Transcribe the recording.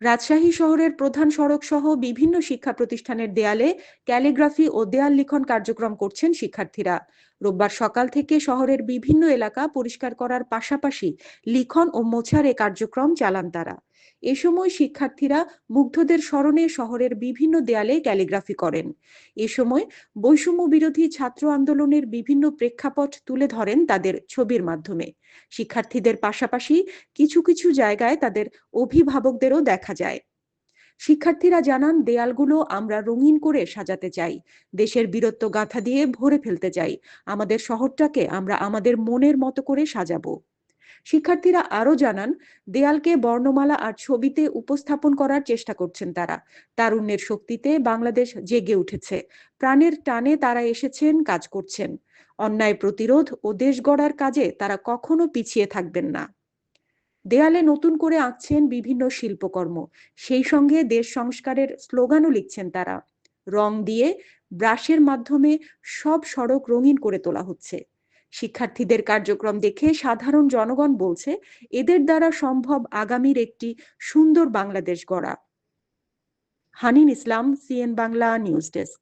রাজশাহী শহরের প্রধান সড়ক সহ বিভিন্ন শিক্ষা প্রতিষ্ঠানের দেয়ালে ক্যালিগ্রাফি ও দেয়াল লিখন কার্যক্রম করছেন শিক্ষার্থীরা। রোববার সকাল থেকে শহরের বিভিন্ন এলাকা পরিষ্কার করার পাশাপাশি লিখন ও মোছার এ কার্যক্রম চালান তারা। এ সময় শিক্ষার্থীরা মুগ্ধদের স্মরণে শহরের বিভিন্ন দেয়ালে ক্যালিগ্রাফি করেন। এ সময় বৈষম্য বিরোধী ছাত্র আন্দোলনের বিভিন্ন প্রেক্ষাপট তুলে ধরেন তাদের ছবির মাধ্যমে। শিক্ষার্থীদের পাশাপাশি কিছু কিছু জায়গায় তাদের অভিভাবকদেরও দেখা যায়। শিক্ষার্থীরা জানান, দেয়ালগুলো আমরা রঙিন করে সাজাতে চাই। দেশের বীরত্ব গাথা দিয়ে ভরে ফেলতে চাই। আমাদের শহরটাকে আমরা আমাদের মনের মতো করে সাজাবো। শিক্ষার্থীরা আরও জানান, দেয়ালকে বর্ণমালা আর ছবিতে উপস্থাপন করার চেষ্টা করছেন তারা। তারুণ্যের শক্তিতে বাংলাদেশ জেগে উঠেছে। প্রাণের টানে তারা এসেছেন, কাজ করছেন। অন্যায় প্রতিরোধ ও দেশ গড়ার কাজে তারা কখনো পিছিয়ে থাকবেন না। দেয়ালে নতুন করে আঁকছেন বিভিন্ন শিল্পকর্ম। সেই সঙ্গে দেশ সংস্কারের স্লোগানও লিখছেন তারা। রং দিয়ে ব্রাশের মাধ্যমে সব সড়ক রঙিন করে তোলা হচ্ছে। শিক্ষার্থীদের কার্যক্রম দেখে সাধারণ জনগণ বলছে, এদের দ্বারা সম্ভব আগামীর একটি সুন্দর বাংলাদেশ গড়া। Hanin Islam, CN Bangla news desk.